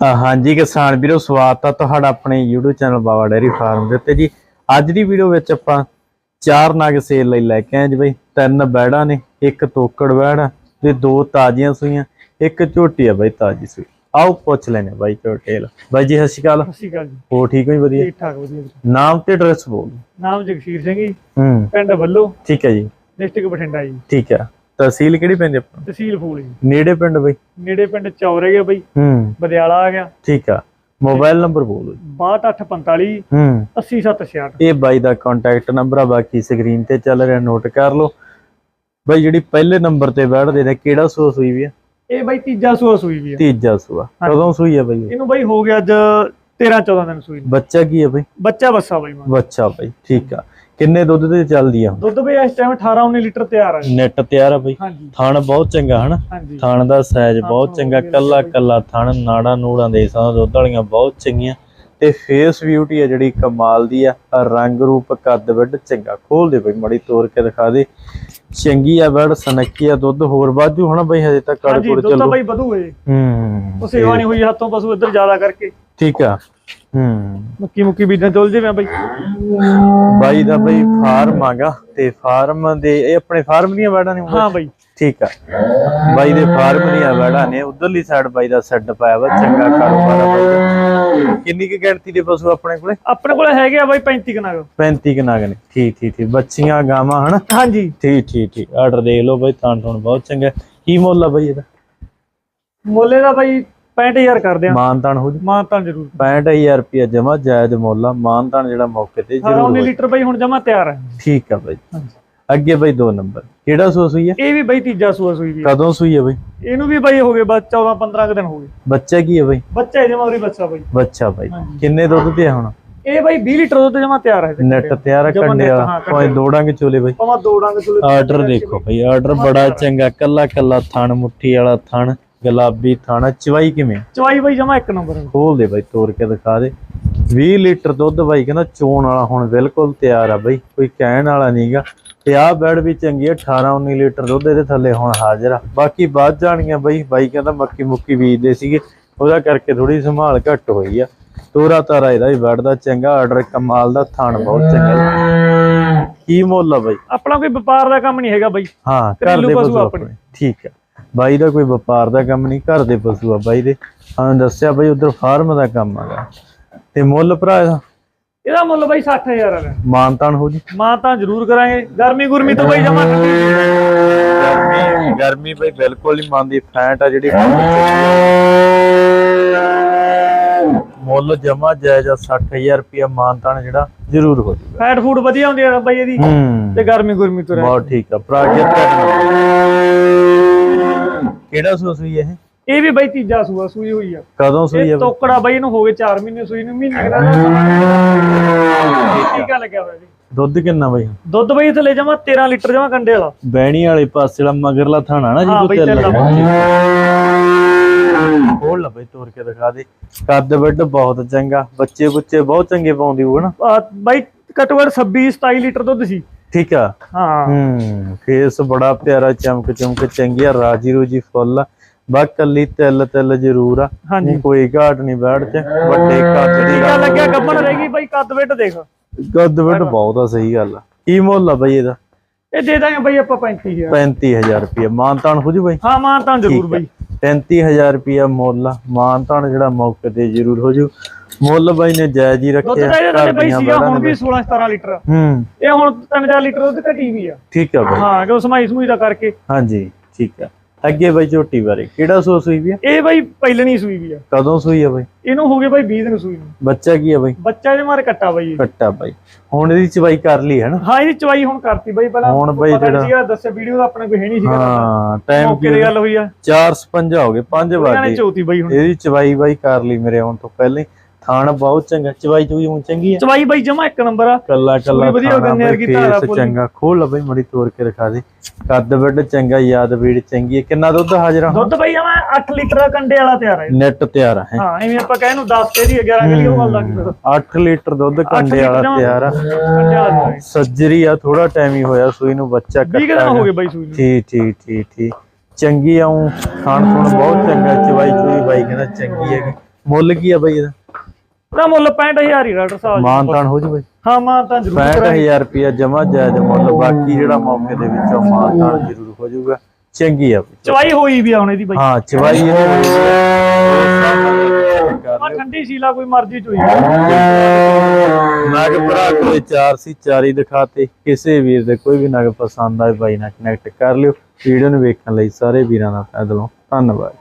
ਹਾਂਜੀ ਕਿਸਾਨ ਵੀਰੋ ਸਵਾਗਤ ਆ ਤੁਹਾਡਾ ਆਪਣੇ YouTube channel Baba dairy farm ਦੇ ਉੱਤੇ ਜੀ। ਅੱਜ ਦੀ ਵੀਡੀਓ ਵਿੱਚ ਆਪਾਂ ਚਾਰ ਨਗ ਸੇਲ ਲਈ ਲੈ ਕੇ ਆਏ ਜੀ ਬਈ। ਤਿੰਨ ਬੈੜਾਂ ਨੇ ਇੱਕ ਤੋਕੜ ਬੈੜ ਤੇ ਦੋ ਤਾਜ਼ੀਆਂ ਸੂਈਆਂ ਇੱਕ ਝੋਟੀ ਆ ਬਈ ਤਾਜ਼ੀ ਸੂਈ। ਆਓ ਪੁੱਛ ਲੈਨੇ ਬਾਈ ਝੋਟੇਲ ਬਾਈ ਜੀ ਸਤਿ ਸ਼੍ਰੀ ਅਕਾਲ। ਸਤਿ ਸ਼੍ਰੀ ਅਕਾਲ ਜੀ। ਹੋ ਠੀਕ ਹੋ ਜੀ ਵਧੀਆ? ਠੀਕ ਠਾਕ ਵਧੀਆ। ਨਾਮ ਤੇ ਐਡਰੈਸ ਬੋਲ। ਨਾਮ ਜਗਸ਼ੀਰ ਸਿੰਘ ਜੀ। ਹੂੰ। ਪਿੰਡ ਵੱਲੋ ਠੀਕ ਹੈ ਜੀ। ਡਿਸਟ੍ਰਿਕਟ ਬਠਿੰਡਾ ਜੀ। ਠੀਕ ਹੈ। ਤਹਿਸੀਲ ਕਿਹੜੀ ਪੈਂਦੀ ਆਪਾਂ ਨੂੰ? ਤਹਿਸੀਲ ਫੂਲ ਜੀ। ਨੇੜੇ ਪਿੰਡ ਬਈ? ਨੇੜੇ ਪਿੰਡ ਚੌਰੇ ਗਿਆ ਬਈ। ਹੂੰ। ਬਦਿਆਲਾ ਆ ਗਿਆ। ਠੀਕ ਆ। ਮੋਬਾਈਲ ਨੰਬਰ ਬੋਲੋ ਜੀ। 6245 ਹੂੰ। 8766 ਇਹ ਬਾਈ ਦਾ ਕੰਟੈਕਟ ਨੰਬਰ ਆ ਬਾਕੀ ਸਕਰੀਨ ਤੇ ਚੱਲ ਰਿਹਾ ਨੋਟ ਕਰ ਲਓ। ਬਾਈ ਜਿਹੜੀ ਪਹਿਲੇ ਨੰਬਰ ਤੇ ਬੈਠਦੇ ਨੇ ਕਿਹੜਾ ਸੂਆ ਸੂਈ ਵੀ ਆ? ਇਹ ਬਈ ਤੀਜਾ ਸੂਆ ਸੂਈ ਵੀ ਆ। ਤੀਜਾ ਸੂਆ। ਹਾਂਜੀ। ਕਦੋਂ ਸੂਈ ਆ ਬਾਈ ਇਹ? ਇਹਨੂੰ ਬਈ ਹੋ ਗਿਆ ਅੱਜ 13 14 ਦਿਨ ਸੂਈ ਨੂੰ। ਬੱਚਾ ਕੀ ਆ ਬਾਈ? ਬੱਚਾ ਬੱਸਾ ਬਈ ਮਾਂ ਬੱਚਾ ਬਾਈ ਠੀਕ ਆ। ਕਿੰਨੇ ਦੁੱਧ ਤੇ ਚੱਲਦੀ ਆ ਦੁੱਧ ਬਈ ਇਸ ਟਾਈਮ 18 19 ਲੀਟਰ ਤਿਆਰ ਆ। ਨੈਟ ਤਿਆਰ ਆ ਬਾਈ। ਹਾਂਜੀ। ਥਣ ਬਹੁਤ ਚੰਗਾ ਹਨਾ? ਹਾਂਜੀ। ਥਣ ਦਾ ਸਾਈਜ਼ ਬਹੁਤ ਚੰਗਾ ਕੱਲਾ। ਕੱਲਾ ਥਣ ਨਾੜਾ ਨੂੜਾਂ ਦੇ ਸਾਂ ਦੁੱਧ ਵਾਲੀਆਂ ਬਹੁਤ ਚੰਗੀਆਂ। ਤੇ ਫੇਸ ਬਿਊਟੀ ਆ ਜਿਹੜੀ ਕਮਾਲ ਦੀ ਆ ਰੰਗ ਰੂਪ ਕੱਦ ਵੱਡ ਚੰਗਾ। ਖੋਲ ਦੇ ਬਈ ਮੜੀ ਤੋੜ ਕੇ ਦਿਖਾ ਦੇ। ਚੰਗੀ ਆ ਵੜ ਸਨੱਕੀ ਆ ਦੁੱਧ ਹੋਰ ਵਾਧੂ ਹਨਾ ਬਈ ਹਜੇ ਤੱਕ ਕੜ ਹਾਂਜੀ ਕੁੜ ਦੁੱਧ ਤਾਂ ਚੱਲੂ। ਬਈ ਵਧੂ ਏ। ਹੂੰ। ਉਹ ਸੇਵਾ ਨਹੀਂ ਹੋਈ ਹੱਥੋਂ ਪਸ਼ੂ ਇੱਧਰ ਜ਼ਿਆਦਾ ਕਰਕੇ। ਠੀਕ ਆ। ਹੂੰ। ਮੁੱਕੀ ਮੁੱਕੀ ਬੀਜਾਂ ਚੁੱਲ ਜਿਵੇਂ ਬਈ। ਬਾਈ ਦਾ ਬਈ ਫਾਰਮ ਆਗਾ ਤੇ ਫਾਰਮ ਦੇ ਇਹ ਆਪਣੇ ਫਾਰਮ ਦੀਆਂ ਵੜਾਂ ਨੇ ਹਾਂ ਬਈ। ਠੀਕ ਆ। ਬਾਈ ਦੇ ਫਾਰਮ ਦੀਆਂ ਵੜਾਂ ਨੇ ਉਧਰਲੀ ਸਾਈਡ ਬਾਈ ਦਾ ਸੈੱਟ ਪਾਇਆ ਵਾ ਚੰਗਾ ਕਾਰੋਬਾਰ ਆ ਬਾਈ ਕਿੰਨੀ ਕੁ ਗਿਣਤੀ ਦੇ ਪਸ਼ੂ ਆਪਣੇ ਕੋਲੇ? ਆਪਣੇ ਕੋਲ ਹੈਗੇ ਆ ਬਈ 35 ਕਨਾਗ 35 ਕੁ ਨਾਗ ਨੇ। ਠੀਕ ਠੀਕ ਠੀਕ। ਬੱਚੀਆਂ ਗਾਵਾਂ ਹਨਾ? ਹਾਂਜੀ। ਠੀਕ ਠੀਕ ਠੀਕ। ਆਰਡਰ ਦੇਖ ਲਓ ਬਾਈ ਤਾਂ ਤੁਹਾਨੂੰ ਬਹੁਤ ਚੰਗਾ। ਕੀ ਮੁੱਲ ਆ ਬਾਈ ਇਹਦਾ? ਮੁੱਲੇ ਦਾ ਬਾਈ 65000 ਕਰਦੇ ਆ। ਮਾਨਤਾਨ ਹੋ ਜੀ। ਮਾਂ ਤਾਂ ਜ਼ਰੂਰ 65000 ਰੁਪਇਆ ਜਮਾ ਜਾਇਜ਼ ਮੁੱਲ ਆ। ਮਾਨਤਾਨ ਜਿਹੜਾ ਮੌਕੇ ਤੇ 18 ਜ਼ਰੂਰ 19 ਹੋਏ। ਲੀਟਰ ਬਾਈ ਹੁਣ ਜਮਾ ਤਿਆਰ ਹੈ ਠੀਕ ਆ ਬਾਈ। ਅੱਗੇ ਬਾਈ ਦੋ ਨੰਬਰ। ਕਿਹੜਾ ਸੂਆ ਸੂਈ ਆ? ਇਹ ਵੀ ਬਾਈ ਤੀਜਾ ਸੂਆ ਸੂਈ ਵੀ ਆ। ਕਦੋਂ ਸੂਈ ਆ ਬਾਈ? ਇਹਨੂੰ ਵੀ ਬਾਈ ਹੋ ਗਏ ਬਸ 14 15 ਕੁ ਦਿਨ ਹੋ ਗਏ। ਬੱਚਾ ਕੀ ਆ ਬਾਈ? ਬੱਚਾ ਇਹਦੇ ਮਗਰੀ ਬੱਚਾ ਬਾਈ। ਬੱਚਾ ਬਾਈ। ਕਿੰਨੇ ਦੁੱਧ ਤੇ ਹੁਣ? ਇਹ ਬਾਈ 20 ਲੀਟਰ ਦੁੱਧ ਜਮਾ ਤਿਆਰ ਹੈ ਨੈਟ ਤਿਆਰ ਹਾਂ, ਕੋਈ ਕੰਡੇ ਦੋੜਾਂਗੇ ਚੋਲੇ ਬਾਈ। ਚੁਲੇ। ਆਰਡਰ ਦੇਖੋ ਭਾਈ ਆਰਡਰ ਬੜਾ ਚੰਗਾ ਕੱਲਾ ਕੱਲਾ ਥਣ ਮੁੱਠੀ ਵਾਲਾ ਥਣ। ਗੁਲਾਬੀ ਥਣ ਚਵਾਈ ਕਿਵੇਂ? ਚਵਾਈ ਬਾਈ ਜਮਾ ਇੱਕ ਨੰਬਰ ਖੋਲ ਦੇ ਬਾਈ ਤੋੜ ਕੇ ਦਿਖਾ ਦੇ। 20 ਲੀਟਰ ਦੁੱਧ ਬਾਈ ਕਹਿੰਦਾ ਚੋਣ ਵਾਲਾ ਹੁਣ ਬਿਲਕੁਲ ਤਿਆਰ ਆ ਬਾਈ ਕੋਈ ਕਹਿਣ ਵਾਲਾ ਨਹੀਂਗਾ ਤੇ ਆਹ ਬੈਡ ਵੀ ਚੰਗੀ ਆ 18 19 ਲੀਟਰ ਦੁੱਧ ਇਹਦੇ ਥੱਲੇ ਹੁਣ ਹਾਜ਼ਰ ਆ। ਬਾਕੀ ਬਾਅਦ ਜਾਣੀਆਂ ਬਾਈ ਬਾਈ ਕਹਿੰਦਾ ਮੱਕੀ ਮੁੱਕੀ ਬੀਜਦੇ ਸੀਗੇ ਉਹਦਾ ਕਰਕੇ ਥੋੜੀ ਸੰਭਾਲ ਘੱਟ ਹੋਈ ਆ। ਤੋਰਾ ਤਾਰਾ ਇਹਦਾ ਵੀ ਬੈਡ ਦਾ ਚੰਗਾ ਆਰਡਰ ਕਮਾਲ ਦਾ ਥਣ ਬਹੁਤ ਚੰਗਾ ਕੀ ਮੁੱਲ ਆ ਬਾਈ? ਆਪਣਾ ਕੋਈ ਵਪਾਰ ਦਾ ਕੰਮ ਨਹੀਂ ਹੈਗਾ ਬਾਈ। ਹਾਂ ਘਰ ਦੇ ਪਸ਼ੂ ਆਪਣੇ। ਠੀਕ ਹੈ ਬਾਈ ਦਾ ਕੋਈ ਵਪਾਰ ਦਾ ਕੰਮ ਨਹੀਂ ਘਰ ਦੇ ਪਸ਼ੂ ਆ ਬਾਈ ਦੇ। ਹਾਂ ਦੱਸਿਆ ਬਾਈ ਉਧਰ ਫਾਰਮ ਦਾ ਕੰਮ ਹੈਗਾ। ਤੇ ਮੁੱਲ ਭਰਾ ਇਹਦਾ? ਇਹਦਾ ਮੁੱਲ ਬਾਈ 60000 ਹੈ ਮਾਨਤਾਨ ਹੋ ਜੀ। ਮਾਂ ਤਾਂ ਜ਼ਰੂਰ ਕਰਾਂਗੇ। ਗਰਮੀ ਗੁਰਮੀ ਤੋਂ ਬਾਈ ਜਮਾ ਗਰਮੀ ਗਰਮੀ ਬਾਈ ਬਿਲਕੁਲ ਨਹੀਂ ਮੰਨਦੀ ਫੈਂਟ ਆ ਜਿਹੜੀ ਮੁੱਲ ਜਮਾ ਜਾਇਜ਼ ਆ 60000 ਰੁਪਇਆ ਮਾਨਤਾਨ ਜਿਹੜਾ ਜ਼ਰੂਰ ਹੋ ਜੂਗਾ। ਫੈਟ ਫੂਡ ਵਧੀਆ ਹੁੰਦੀ ਹੈ ਬਾਈ ਇਹਦੀ। ਤੇ ਗਰਮੀ ਗੁਰਮੀ ਤੋਂ ਰਹਿ ਬਹੁਤ ਠੀਕ ਆ ਪ੍ਰਾਜਿਤ ਕਿਹੜਾ ਸੂਸ ਵੀ ਇਹ? ਇਹ ਵੀ ਬਾਈ ਤੀਜਾ ਸੂਆ ਸੂਈ ਹੋਈ ਆ। ਕਦੋਂ ਸੂਈ ਇਹ ਆ ਬਾਈ? ਤੋਕੜਾ ਬਾਈ ਇਹਨੂੰ ਹੋ ਗਏ 4 ਮਹੀਨੇ ਸੂਈ ਨੂੰ ਮਹੀਨੇ ਦਾ ਟੀਕਾ ਲੱਗਿਆ ਹੋਇਆ ਜੀ? ਦੁੱਧ ਕਿੰਨਾ ਬਾਈ? ਦੁੱਧ ਬਾਈ ਥੱਲੇ ਜਮਾ 13 ਲੀਟਰ ਜਮਾ ਕੰਡੇ ਵਾਲਾ। ਬੈਣੀ ਵਾਲੇ ਪਾਸੇ ਵਾਲਾ ਮਗਰਲਾ ਥਾਣਾ ਨਾ ਜੀ ਬਈ ਤੂੰ ਤੇਲ ਖੋਲ ਲਾ ਬਈ ਤੋੜ ਕੇ ਦਿਖਾ ਦੇ। ਕੱਦ ਵੱਡ ਬਹੁਤ ਚੰਗਾ। ਬੱਚੇ ਬੁੱਚੇ ਬਹੁਤ ਚੰਗੇ ਪਾਉਂਦੀ ਨਾ। ਬਾਈ ਘੱਟੋ ਘੱਟ 26 27 ਲੀਟਰ ਦੁੱਧ ਸੀ। ਠੀਕ ਆ? ਹਾਂ। ਹੂੰ ਫੇਸ ਬੜਾ ਪਿਆਰਾ ਚਮਕ ਚਮਕ ਚੰਗੀ ਆ ਰਾਜੀ ਰੋਜੀ ਫੁੱਲ ਆ। ਬਾ ਕੱਲੀ ਤਿਲ ਤਿਲ ਜ਼ਰੂਰ ਆ। ਹਾਂਜੀ। ਕੋਈ ਘਾਟ ਨਹੀਂ ਬੈਠ ਚ। ਵੱਡੇ ਕੱਦ ਦੀ ਲੱਗਿਆ ਗੱਬਣ ਰਹਿ ਗਈ ਬਾਈ ਕੱਦ ਵੇਟ ਦੇਖ। ਕੱਦ ਵੱਡ ਬਹੁਤ ਆ ਸਹੀ ਗੱਲ ਆ। ਕੀ ਮੁੱਲ ਆ ਬਈ ਇਹਦਾ? ਇਹ ਦੇ ਦਾਂਗੇ ਬਾਈ ਆਪਾਂ 35000 35000 ਰੁਪਏ ਮਾਨਤਾਨ ਹੋ ਜੂ ਬਈ? ਹਾਂ ਮਾਂ ਤਾਂ ਜ਼ਰੂਰ ਬਾਈ। 35000 ਰੁਪਿਆ ਮੁੱਲ ਆ। ਮਾਨਤਾਨ ਜਿਹੜਾ ਮੌਕੇ ਤੇ ਜ਼ਰੂਰ ਹੋ ਜੂ। ਮੁੱਲ ਬਾਈ ਨੇ ਜਾਇਜ਼ ਹੀ ਦੁੱਧ ਰੱਖਿਆ ਤਾਂ ਬਾਈ ਦੀਆਂ ਸੀਗਾ ਹੁਣ ਵੀ 16 17 ਲੀਟਰ। ਹੂੰ। ਇਹ ਹੁਣ 3-4 ਲੀਟਰ ਦੁੱਧ ਘਟੀ ਵੀ ਆ। ਠੀਕ ਆ ਬਾਈ। ਹਾਂ ਕਿ ਸਮਾਈ ਸਮੂਈ ਦਾ ਕਰਕੇ। ਹਾਂਜੀ ਠੀਕ ਆ। ਅੱਗੇ ਬਾਈ ਝੋਟੀ ਬਾਰੇ ਕਿਹੜਾ ਸੋ ਸੂਈ ਵੀ ਆ? ਇਹ ਬਾਈ ਪਹਿਲਣੀ ਸੂਈ ਵੀ ਆ। ਕਦੋਂ ਸੂਈ ਆ ਬਾਈ? ਇਹਨੂੰ ਹੋ ਗਏ ਬਾਈ 20 ਦਿਨ ਸੂਈ ਨੂੰ। ਬੱਚਾ ਕੀ ਆ ਬਾਈ? ਬੱਚਾ ਇਹਦੇ ਮਾਰੇ ਕੱਟਾ ਬਾਈ ਇਹ। ਕੱਟਾ ਬਾਈ। ਹੁਣ ਇਹਦੀ ਚਵਾਈ ਕਰ ਲਈ ਹੈ ਨਾ? ਹਾਂ ਇਹਦੀ ਚਵਾਈ ਹੁਣ ਕਰਤੀ ਬਾਈ ਪਹਿਲਾਂ ਹੁਣ ਬਾਈ ਪਤਾ ਨੀ ਜਿਹੜਾ- ਸੀਗਾ ਦੱਸਿਆ ਵੀਡੀਓ ਦਾ ਆਪਣੇ ਕੋਈ ਹੈ ਨਹੀਂ ਸੀਗਾ। ਹਾਂ ਟਾਈਮ ਮੌਕੇ ਦੀ ਗੱਲ ਹੋਈ ਆ। 4:55 ਹੋ ਗਏ 5 ਇਹਨਾਂ ਨੇ ਵਜੇ ਚੌਥੀ ਬਾਈ ਹੁਣ। ਇਹਦੀ ਚਵਾਈ ਬਾਈ ਕਰ ਲਈ ਮੇਰੇ ਆਉਣ ਤੋਂ ਪਹਿਲਾਂ ਹੀ। ਥਾਣ ਬਹੁਤ ਚੰਗਾ ਚਵਾਈ ਚੂਈ ਹੁਣ ਚੰਗੀ ਆ। ਚਵਾਈ ਬਾਈ ਜਮਾ ਇੱਕ ਨੰਬਰ ਆ। ਕੱਲਾ ਕੱਲਾ ਵਧੀਆ ਖਾਣਾ ਗੰਨੇ ਬਈ ਵਰਗੀ ਧਾਰਾ ਪੂਰੀ। ਚੰਗਾ। ਖੋਲ ਲਾ ਬਈ ਮੜੀ ਤੋੜ ਕੇ ਦਿਖਾ ਦੇ। ਕੱਦ ਵੱਡ ਚੰਗਾ ਯਾਦ ਵੀੜ ਚੰਗੀ ਹੈ ਕਿੰਨਾ ਦੁੱਧ ਹਾਜ਼ਰ ਆ ਦੁੱਧ ਬਾਈ ਜਮਾ 8 ਲੀਟਰ ਕੰਡੇ ਵਾਲਾ ਤਿਆਰ ਹੈ ਨੈਟ ਤਿਆਰ ਹੈ? ਹਾਂ ਐਵੇਂ ਆਪਾਂ ਕਹੇ ਨੂੰ 10 ਕੇ ਦੀ 11 ਕਿਲੀ ਉਹ ਗੱਲ ਕੀ ਪਤਾ 8 ਲੀਟਰ ਦੁੱਧ ਕੰਡੇ ਵਾਲਾ ਤਿਆਰ ਆ। ਸੱਜਰੀ ਆ ਥੋੜਾ ਟਾਈਮ ਹੀ ਹੋਇਆ ਸੂਈ ਨੂੰ ਬੱਚਾ 20 ਦਿਨ ਹੋ ਗਏ ਬਾਈ ਸੂਈ ਨੂੰ। ਠੀਕ ਠੀਕ ਠੀਕ ਠੀਕ। ਚੰਗੀ ਆਉਂ ਖਾਣ ਖੁਣ ਬਹੁਤ ਚੰਗਾ ਚਵਾਈ ਚੂਈ ਬਾਈ ਕਹਿੰਦਾ ਚੰਗੀ ਹੈਗੀ। ਮੁੱਲ ਕੀ ਆ ਬਾਈ ਇਹਦਾ? ਉਹਦਾ ਮੁੱਲ 65000 ਹੀ ਡਾਕਟਰ ਸਾਹਿਬ। ਮਾਨ ਤਾਨ ਹੋ ਜੂ ਬਾਈ। ਹਾਂ ਮਾਂ ਤਾਂ ਜ਼ਰੂਰ ਕਰਾਂਗੇ। 65000 ਰੁਪਿਆ ਜਮਾ ਜਾਇਜ਼ ਮੁੱਲ ਬਾਕੀ ਜਿਹੜਾ ਮੌਕੇ ਦੇ ਵਿੱਚੋਂ ਮਾਨ ਤਾਨ ਜ਼ਰੂਰ ਹੋ ਜਾਊਗਾ ਚੰਗੀ ਆ। ਚਵਾਈ ਹੋਈ ਵੀ ਆ ਹੁਣ ਇਹਦੀ ਬਾਈ। ਹਾਂ ਚਵਾਈ ਆ। ਠੰਡੀ ਸੀਲਾ ਕੋਈ ਮਰਜ਼ੀ ਚੋਈ ਨਗ ਭਰਾ ਕੋਲੇ ਚਾਰ ਸੀ ਚਾਰ ਹੀ ਦਿਖਾਤੇ। ਕਿਸੇ ਵੀਰ ਦੇ ਕੋਈ ਵੀ ਨਗ ਪਸੰਦ ਆਏ ਬਾਈ ਨਾਲ ਕਨੈਕਟ ਕਰ ਲਿਓ। ਵੀਡੀਓ ਨੂੰ ਵੇਖਣ ਲਈ ਸਾਰੇ ਵੀਰਾਂ ਦਾ ਦਿਲੋਂ ਧੰਨਵਾਦ।